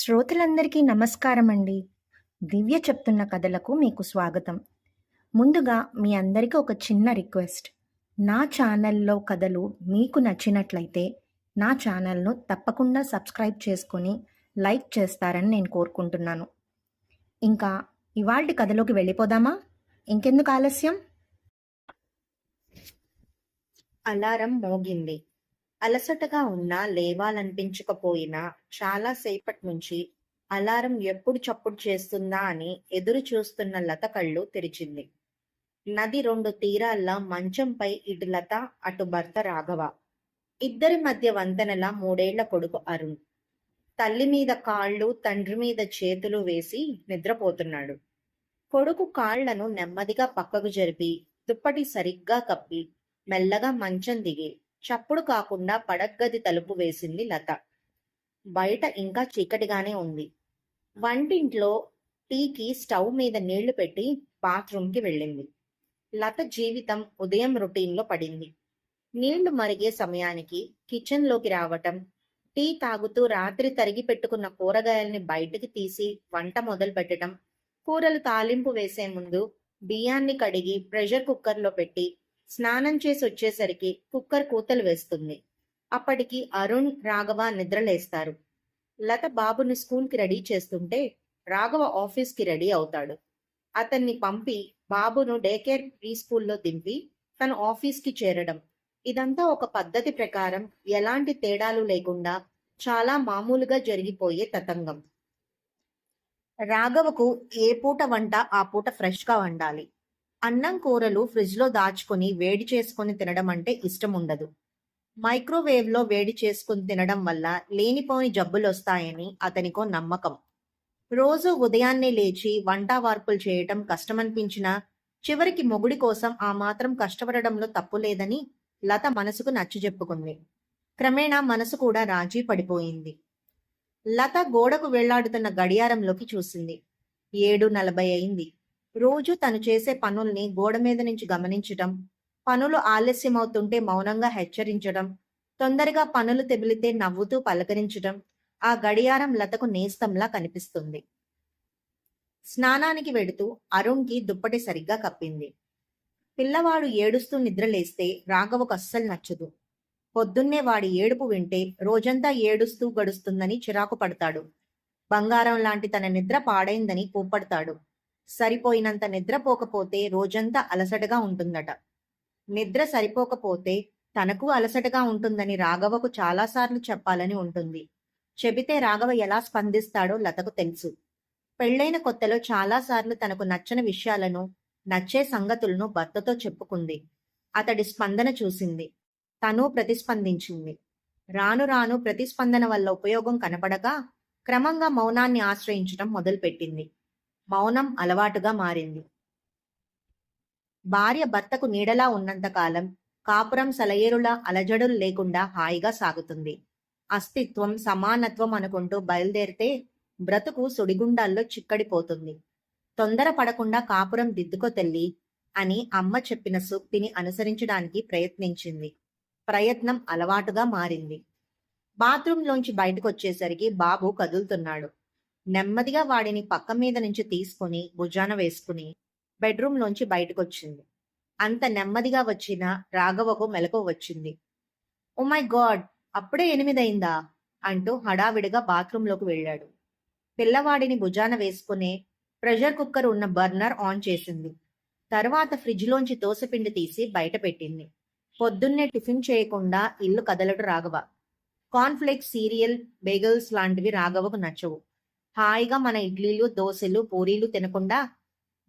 శ్రోతలందరికీ నమస్కారం అండి దివ్య చెప్తున్న కథలకు మీకు స్వాగతం. ముందుగా మీ అందరికీ ఒక చిన్న రిక్వెస్ట్. నా ఛానల్లో కథలు మీకు నచ్చినట్లయితే నా ఛానల్ను తప్పకుండా సబ్స్క్రైబ్ చేసుకొని లైక్ చేస్తారని నేను కోరుకుంటున్నాను. ఇంకా ఇవాళ కథలోకి వెళ్ళిపోదామా? ఇంకెందుకు ఆలస్యం? అలారం మోగింది. అలసటగా ఉన్నా లేవాలనిపించకపోయినా చాలాసేపటి నుంచి అలారం ఎప్పుడు చప్పుడు చేస్తుందా అని ఎదురు చూస్తున్న లత కళ్ళు తెరిచింది. నది రెండు తీరాల్లో మంచంపై ఇటు లత అటు భర్త రాఘవ. ఇద్దరి మధ్య వంతెనల మూడేళ్ళ కొడుకు అరుణ్. తల్లి మీద కాళ్ళు తండ్రి మీద చేతులు వేసి నిద్రపోతున్నాడు. కొడుకు కాళ్ళను నెమ్మదిగా పక్కకు జరిపి దుప్పటి సరిగ్గా కప్పి మెల్లగా మంచం దిగి చప్పుడు కాకుండా పడగ్గది తలుపు వేసింది లత. బయట ఇంకా చీకటిగానే ఉంది. వంటింట్లో టీకి స్టవ్ మీద నీళ్ళు పెట్టి బాత్రూంకి వెళ్ళింది. లత జీవితం ఉదయం రొటీన్లో పడింది. నీళ్ళు మరిగే సమయానికి కిచెన్లోకి రావటం టీ తాగుతూ రాత్రి తరిగి పెట్టుకున్న కూరగాయల్ని బయటికి తీసి వంట మొదలు పెట్టడం కూరలు తాలింపు వేసే ముందు బియ్యాన్ని కడిగి ప్రెషర్ కుక్కర్లో పెట్టి స్నానం చేసి వచ్చేసరికి కుక్కర్ కూతలు వేస్తుంది. అప్పటికి అరుణ్ రాఘవ నిద్రలేస్తారు. లత బాబుని స్కూల్కి రెడీ చేస్తుంటే రాఘవ ఆఫీస్కి రెడీ అవుతాడు. అతన్ని పంపి బాబును డే కేర్ ప్రీ స్కూల్లో దింపి తను ఆఫీస్కి చేరడం. ఇదంతా ఒక పద్ధతి ప్రకారం ఎలాంటి తేడాలు లేకుండా చాలా మామూలుగా జరిగిపోయే తతంగం. రాఘవకు ఏ పూట వంట ఆ పూట ఫ్రెష్గా వండాలి. అన్నం కూరలు ఫ్రిడ్జ్లో దాచుకొని వేడి చేసుకొని తినడం అంటే ఇష్టం ఉండదు మైక్రోవేవ్లో వేడి చేసుకుని తినడం వల్ల లేనిపోని జబ్బులు వస్తాయని అతనికో నమ్మకం. రోజు ఉదయాన్నే లేచి వంట వార్పులు చేయటం కష్టమనిపించినా చివరికి మొగుడి కోసం ఆ మాత్రం కష్టపడడంలో తప్పు లేదని లత మనసుకు నచ్చజెప్పుకుంది క్రమేణా మనసు కూడా రాజీ పడిపోయింది. లత గోడకు వెళ్ళాడుతున్న గడియారంలోకి చూసింది. ఏడు నలభై అయింది రోజు తను చేసే పనుల్ని గోడ మీద నుంచి గమనించటం పనులు ఆలస్యమవుతుంటే మౌనంగా హెచ్చరించడం తొందరగా పనులు తెబిలితే నవ్వుతూ పలకరించడం ఆ గడియారం లతకు నేస్తంలా కనిపిస్తుంది. స్నానానికి వెడుతూ అరుణ్కి దుప్పటి సరిగ్గా కప్పింది. పిల్లవాడు ఏడుస్తూ నిద్రలేస్తే రాఘవకు అస్సలు నచ్చదు. పొద్దున్నే వాడి ఏడుపు వింటే రోజంతా ఏడుస్తూ గడుస్తుందని చిరాకు పడతాడు. బంగారం లాంటి తన నిద్ర పాడైందని కోప్పడతాడు సరిపోయినంత నిద్రపోకపోతే రోజంతా అలసటగా ఉంటుందట. నిద్ర సరిపోకపోతే తనకు అలసటగా ఉంటుందని రాఘవకు చాలాసార్లు చెప్పాలని ఉంటుంది. చెబితే రాఘవ ఎలా స్పందిస్తాడో లతకు తెలుసు. పెళ్ళైన కొత్తలో చాలాసార్లు తనకు నచ్చని విషయాలను నచ్చే సంగతులను భర్తతో చెప్పుకుంది. అతడి స్పందన చూసింది. తను ప్రతిస్పందించింది. రాను రాను ప్రతిస్పందన వల్ల ఉపయోగం కనపడగా క్రమంగా మౌనాన్ని ఆశ్రయించడం మొదలుపెట్టింది. మౌనం అలవాటుగా మారింది. భార్య భర్తకు నీడలా ఉన్నంతకాలం కాపురం సలయేరుల అలజడులు లేకుండా హాయిగా సాగుతుంది. అస్తిత్వం సమానత్వం అనుకుంటూ బయలుదేరితే బ్రతుకు సుడిగుండాల్లో చిక్కడిపోతుంది. తొందర పడకుండా కాపురం దిద్దుకో తెల్లి అని అమ్మ చెప్పిన సూక్తిని అనుసరించడానికి ప్రయత్నించింది. ప్రయత్నం అలవాటుగా మారింది. బాత్రూంలోంచి బయటకు వచ్చేసరికి బాబు కదులుతున్నాడు. నెమ్మదిగా వాడిని పక్క మీద నుంచి తీసుకుని భుజాన వేసుకుని బెడ్రూమ్లోంచి బయటకొచ్చింది. అంత నెమ్మదిగా వచ్చిన రాఘవకు మెలకు వచ్చింది. Oh my god! అప్పుడే ఎనిమిదైందా? అంటూ హడావిడిగా బాత్రూంలోకి వెళ్ళాడు. పిల్లవాడిని భుజాన వేసుకునే ప్రెషర్ కుక్కర్ ఉన్న బర్నర్ ఆన్ చేసింది. తర్వాత ఫ్రిడ్జ్లోంచి దోసపిండి తీసి బయట పెట్టింది. పొద్దున్నే టిఫిన్ చేయకుండా ఇల్లు కదలడు రాఘవ. కాన్ఫ్లెక్స్ సీరియల్ బేగల్స్ లాంటివి రాఘవకు నచ్చవు. హాయిగా మన ఇడ్లీలు దోశలు పూరీలు తినకుండా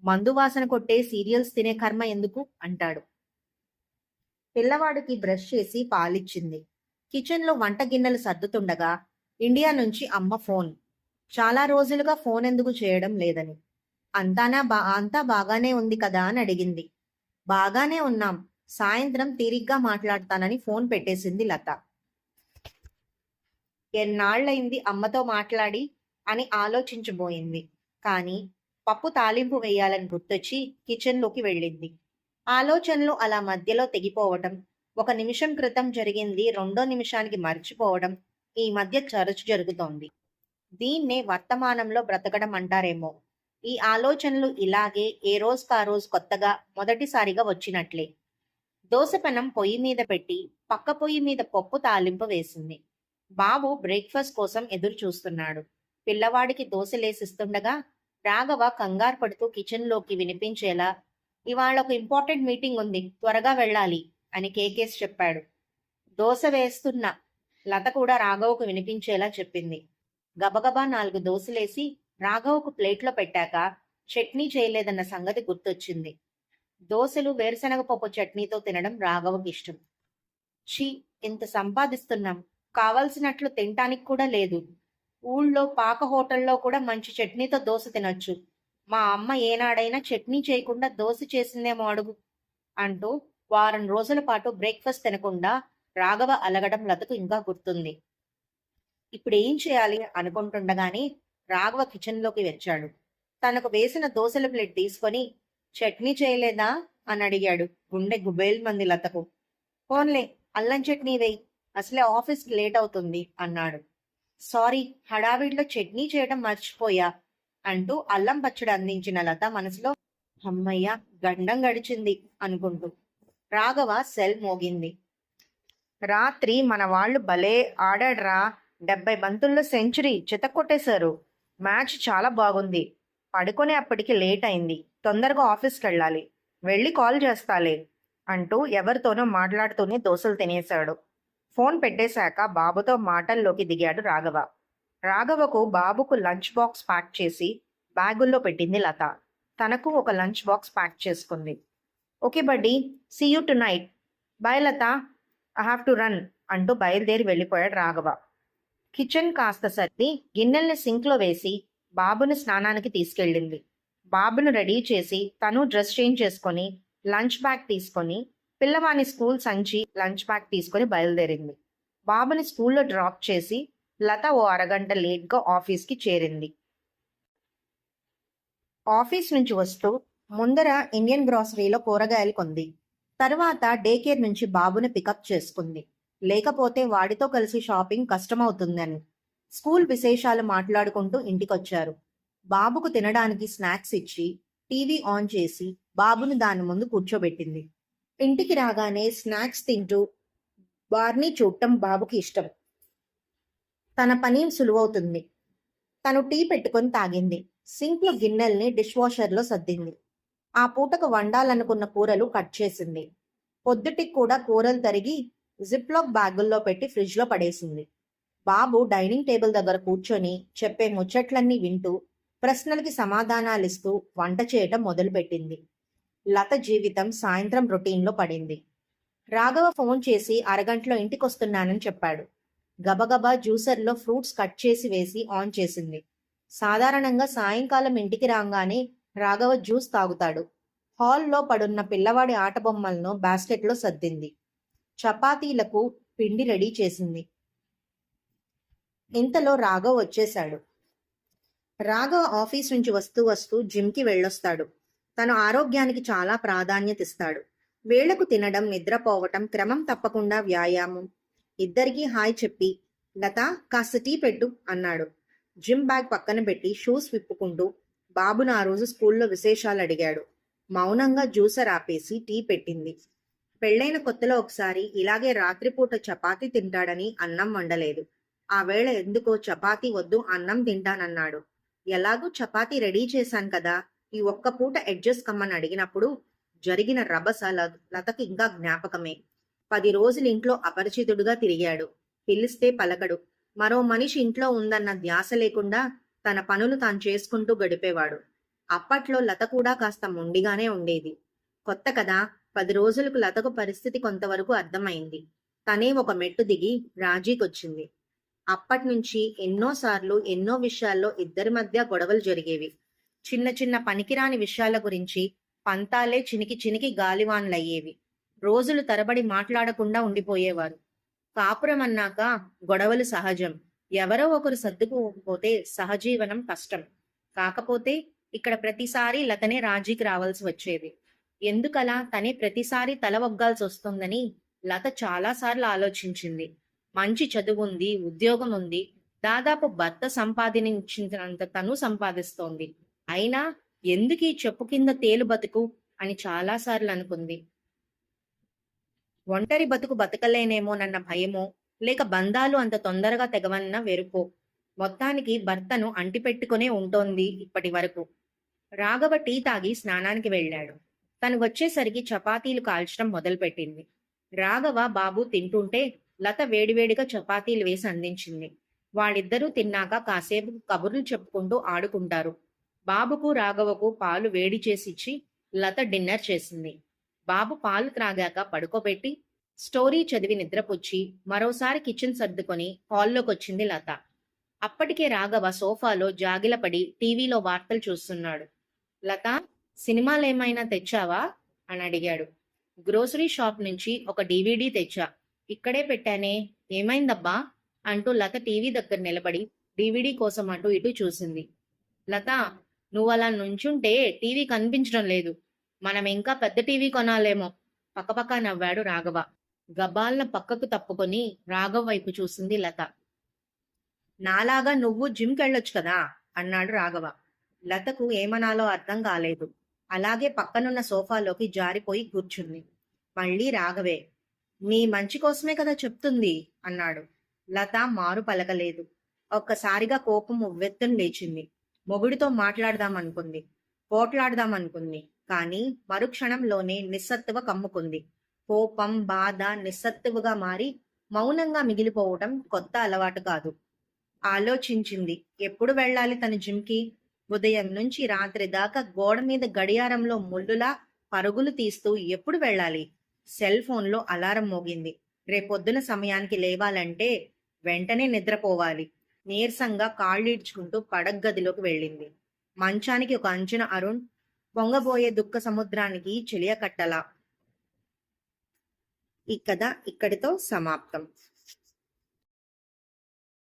మందు వాసన కొట్టే సీరియల్స్ తినే కర్మ ఎందుకు? అంటాడు. పిల్లవాడికి బ్రష్ చేసి పాలిచ్చింది. కిచెన్లో వంట గిన్నెలు సర్దుతుండగా ఇండియా నుంచి అమ్మ ఫోన్. చాలా రోజులుగా ఫోన్ ఎందుకు చేయడం లేదని. అంతానా బా అంతా బాగానే ఉంది కదా అని అడిగింది. బాగానే ఉన్నాం. సాయంత్రం తీరిగ్గా మాట్లాడతానని ఫోన్ పెట్టేసింది లత. ఎన్నాళ్ళైంది అమ్మతో మాట్లాడి? అని ఆలోచించబోయింది. కానీ పప్పు తాలింపు వేయాలని గుర్తొచ్చి కిచెన్లోకి వెళ్ళింది. ఆలోచనలు అలా మధ్యలో తెగిపోవటం ఒక నిమిషం క్రితం జరిగింది రెండో నిమిషానికి మర్చిపోవడం ఈ మధ్య చరచు జరుగుతోంది. దీన్నే వర్తమానంలో బ్రతకడం అంటారేమో. ఈ ఆలోచనలు ఇలాగే ఏ రోజుకా రోజు కొత్తగా మొదటిసారిగా వచ్చినట్లే. దోసపెనం పొయ్యి మీద పెట్టి పక్క పొయ్యి మీద పప్పు తాలింపు వేసింది. బాబు బ్రేక్ఫాస్ట్ కోసం ఎదురు చూస్తున్నాడు పిల్లవాడికి దోశలేసిస్తుండగా రాఘవ కంగారు పడుతూ కిచెన్లోకి వినిపించేలా ఇవాళ ఒక ఇంపార్టెంట్ మీటింగ్ ఉంది త్వరగా వెళ్ళాలి అని కేకేసి చెప్పాడు. దోశ వేస్తున్న లత కూడా రాఘవకు వినిపించేలా చెప్పింది. గబగబా నాలుగు దోశలేసి రాఘవకు ప్లేట్లో పెట్టాక చట్నీ చేయలేదన్న సంగతి గుర్తొచ్చింది. దోశలు వేరుశనగ పప్పు చట్నీతో తినడం రాఘవకి ఇష్టం. ఛీ ఇంత సంపాదిస్తున్నాం. కావలసినట్లు తినటానికి కూడా లేదు. ఊళ్ళో పాక హోటల్లో కూడా మంచి చట్నీతో దోశ తినొచ్చు. మా అమ్మ ఏనాడైనా చట్నీ చేయకుండా దోశ చేసిందేమో అడుగు అంటూ వారం రోజుల పాటు బ్రేక్ఫాస్ట్ తినకుండా రాఘవ అలగడం లతకు ఇంకా గుర్తుంది. ఇప్పుడు ఏం చేయాలి అనుకుంటుండగానే రాఘవ కిచెన్లోకి వచ్చాడు. తనకు వేసిన దోశల ప్లేట్ తీసుకొని చట్నీ చేయలేదా? అని అడిగాడు గుండె గుబేల్ మంది లతకు. ఫోన్లే అల్లం చట్నీ వేయి అసలే ఆఫీస్కి లేట్ అవుతుంది అన్నాడు. సారీ హడావిడిలో చట్నీ చేయడం మర్చిపోయా అంటూ అల్లం పచ్చడి అందించిన లత మనసులో అమ్మయ్య గండం గడిచింది అనుకుంటూ. రాఘవ సెల్ మోగింది. రాత్రి మన వాళ్ళు భలే ఆడాడ్రా డెబ్బై బంతుల్లో సెంచరీ చితక్కొట్టేశారు. మ్యాచ్ చాలా బాగుంది. పడుకునే అప్పటికి లేట్ అయింది. తొందరగా ఆఫీస్కి వెళ్ళాలి. వెళ్ళి కాల్ చేస్తాలే అంటూ ఎవరితోనో మాట్లాడుతూనే దోశలు తినేశాడు. ఫోన్ పెట్టేశాక బాబుతో మాటల్లోకి దిగాడు రాఘవ. రాఘవకు బాబుకు లంచ్ బాక్స్ ప్యాక్ చేసి బ్యాగుల్లో పెట్టింది లత. తనకు ఒక లంచ్ బాక్స్ ప్యాక్ చేసుకుంది. Okay buddy see you tonight bye Latha. I have to run అంటూ బయలుదేరి వెళ్ళిపోయాడు రాఘవ. కిచెన్ కాస్త సర్ది గిన్నెల్ని సింక్లో వేసి బాబుని స్నానానికి తీసుకెళ్ళింది. బాబును రెడీ చేసి తను డ్రెస్ చేంజ్ చేసుకొని లంచ్ బ్యాగ్ తీసుకొని పిల్లవాని స్కూల్ సంచి లంచ్ బ్యాగ్ తీసుకొని బయలుదేరింది. బాబుని స్కూల్లో డ్రాప్ చేసి లత ఓ అరగంట లేట్గా ఆఫీస్కి చేరింది. ఆఫీస్ నుంచి వస్తూ ముందర ఇండియన్ గ్రాసరీలో కూరగాయలు కొంది. తర్వాత డే కేర్ నుంచి బాబుని పికప్ చేసుకుంది. లేకపోతే వాడితో కలిసి షాపింగ్ కష్టమవుతుందని స్కూల్ విశేషాలు మాట్లాడుకుంటూ ఇంటికొచ్చారు. బాబుకు తినడానికి స్నాక్స్ ఇచ్చి టీవీ ఆన్ చేసి బాబును దాని ముందు కూర్చోబెట్టింది. ఇంటికి రాగానే స్నాక్స్ తింటూ బార్ని చూడటం బాబుకి ఇష్టం. తన పని సులువవుతుంది. తను టీ పెట్టుకొని తాగింది. సింక్లో గిన్నెల్ని డిష్ వాషర్లో సర్దింది. ఆ పూటకు వండాలనుకున్న కూరలు కట్ చేసింది. పొద్దుటికి కూడా కూరలు తరిగి జిప్లాక్ బ్యాగుల్లో పెట్టి ఫ్రిడ్జ్లో పడేసింది. బాబు డైనింగ్ టేబుల్ దగ్గర కూర్చొని చెప్పే ముచ్చట్లన్నీ వింటూ ప్రశ్నలకి సమాధానాలిస్తూ వంట చేయటం మొదలుపెట్టింది. లత జీవితం సాయంత్రం రొటీన్లో పడింది. రాఘవ ఫోన్ చేసి అరగంటలో ఇంటికొస్తున్నానని చెప్పాడు. గబగబా జ్యూసర్లో ఫ్రూట్స్ కట్ చేసి వేసి ఆన్ చేసింది. సాధారణంగా సాయంకాలం ఇంటికి రాగానే రాఘవ జ్యూస్ తాగుతాడు. హాల్లో పడున్న పిల్లవాడి ఆట బొమ్మలను బాస్కెట్లో సర్దింది. చపాతీలకు పిండి రెడీ చేసింది. ఇంతలో రాఘవ్ వచ్చేశాడు. రాఘవ్ ఆఫీస్ నుంచి వస్తూ వస్తూ జిమ్కి వెళ్ళొస్తాడు. తన ఆరోగ్యానికి చాలా ప్రాధాన్యత ఇస్తాడు వేళకు తినడం నిద్రపోవటం క్రమం తప్పకుండా వ్యాయామం. ఇద్దరికీ హాయ్ చెప్పి లత కాస్త టీ పెట్టు అన్నాడు. జిమ్ బ్యాగ్ పక్కన పెట్టి షూస్ విప్పుకుంటూ బాబును ఆ రోజు స్కూల్లో విశేషాలు అడిగాడు. మౌనంగా జ్యూసర్ ఆపేసి టీ పెట్టింది. పెళ్ళైన కొత్తలో ఒకసారి ఇలాగే రాత్రిపూట చపాతి తింటాడని అన్నం వండలేదు. ఆ వేళ ఎందుకో చపాతీ వద్దు అన్నం తింటానన్నాడు. ఎలాగూ చపాతి రెడీ చేశాను కదా ఈ ఒక్క పూట అడ్జస్ట్ కమ్మని అడిగినప్పుడు జరిగిన రభస ల- లతకి ఇంకా జ్ఞాపకమే. పది రోజులు ఇంట్లో అపరిచితుడుగా తిరిగాడు. పిలిస్తే పలకడు. మరో మనిషి ఇంట్లో ఉందన్న ధ్యాస లేకుండా తన పనులు తాను చేసుకుంటూ గడిపేవాడు. అప్పట్లో లత కూడా కాస్త మొండిగానే ఉండేది. కొత్త కదా పది రోజులకు లతకు పరిస్థితి కొంతవరకు అర్థమైంది. తనే ఒక మెట్టు దిగి రాజీకొచ్చింది. అప్పటి నుంచి ఎన్నోసార్లు ఎన్నో విషయాల్లో ఇద్దరి మధ్య గొడవలు జరిగేవి. చిన్న చిన్న పనికిరాని విషయాల గురించి పంతాలే చినికి చినికి గాలివాన్లయ్యేవి. రోజులు తరబడి మాట్లాడకుండా ఉండిపోయేవారు. కాపురం అన్నాక గొడవలు సహజం. ఎవరో ఒకరు సర్దుకుపోతే సహజీవనం కష్టం. కాకపోతే ఇక్కడ ప్రతిసారి లతనే రాజీకి రావాల్సి వచ్చేది. ఎందుకలా తనే ప్రతిసారి తల ఒగ్గాల్సి వస్తుందని లత చాలాసార్లు ఆలోచించింది. మంచి చదువు ఉంది ఉద్యోగం ఉంది దాదాపు భర్త సంపాదించినంత తను సంపాదిస్తోంది. అయినా ఎందుకీ చెప్పు కింద తేలు బతుకు అని చాలాసార్లు అనుకుంది. ఒంటరి బతుకు బతకలేనేమోనన్న భయమో లేక బంధాలు అంత తొందరగా తెగవన్న వెరుపో మొత్తానికి భర్తను అంటిపెట్టుకునే ఉంటోంది ఇప్పటి వరకు రాఘవ టీ తాగి స్నానానికి వెళ్ళాడు. తను వచ్చేసరికి చపాతీలు కాల్చడం మొదలుపెట్టింది. రాఘవ బాబు తింటుంటే లత వేడివేడిగా చపాతీలు వేసి అందించింది. వాళ్ళిద్దరూ తిన్నాక కాసేపు కబుర్లు చెప్పుకుంటూ ఆడుకుంటారు. బాబుకు రాఘవకు పాలు వేడి చేసి ఇచ్చి లత డిన్నర్ చేసింది. బాబు పాలు త్రాగాక పడుకోబెట్టి స్టోరీ చదివి నిద్రపుచ్చి మరోసారి కిచెన్ సర్దుకొని హాల్లోకొచ్చింది లత. అప్పటికే రాఘవ సోఫాలో జాగిలపడి టీవీలో వార్తలు చూస్తున్నాడు. లత సినిమాలేమైనా తెచ్చావా? అని అడిగాడు. గ్రోసరీ షాప్ నుంచి ఒక డీవీడీ తెచ్చా. ఇక్కడే పెట్టానే. ఏమైందబ్బా? అంటూ లత టీవీ దగ్గర నిలబడి డీవీడీ కోసం అటు ఇటు చూసింది. లత నువ్వు అలా నుంచుంటే టీవీ కనిపించడం లేదు. మనం ఇంకా పెద్ద టీవీ కొనాలేమో. పక్కపక్క నవ్వాడు రాఘవ. గబాల్న పక్కకు తప్పుకొని రాఘవ్ వైపు చూసింది లత. నాలాగా నువ్వు జిమ్కి వెళ్ళొచ్చు కదా అన్నాడు రాఘవ. లతకు ఏమనాలో అర్థం కాలేదు. అలాగే పక్కనున్న సోఫాలోకి జారిపోయి కూర్చుంది. మళ్ళీ రాఘవే నీ మంచి కోసమే కదా చెప్తుంది అన్నాడు. లత మారు పలకలేదు. ఒక్కసారిగా కోపం ఉవ్వెత్తును లేచింది. మొగుడితో మాట్లాడదామనుకుంది. పోట్లాడదామనుకుంది. కానీ మరుక్షణంలోనే నిస్సత్తువ కమ్ముకుంది. కోపం బాధ నిస్సత్తువుగా మారి మౌనంగా మిగిలిపోవటం కొత్త అలవాటు కాదు. ఆలోచించింది. ఎప్పుడు వెళ్ళాలి తన జిమ్కి? ఉదయం నుంచి రాత్రి దాకా గోడ మీద గడియారంలో ముళ్ళులా పరుగులు తీస్తూ ఎప్పుడు వెళ్ళాలి? సెల్ ఫోన్లో అలారం మోగింది. రేపొద్దున సమయానికి లేవాలంటే వెంటనే నిద్రపోవాలి. నీరసంగా కాళ్ళీడ్చుకుంటూ పడగ్గదిలోకి వెళ్ళింది. మంచానికి ఒక అంచున అరుణ్ పొంగబోయే దుఃఖ సముద్రానికి చెలియకట్టలా. ఈ కథ ఇక్కడితో సమాప్తం.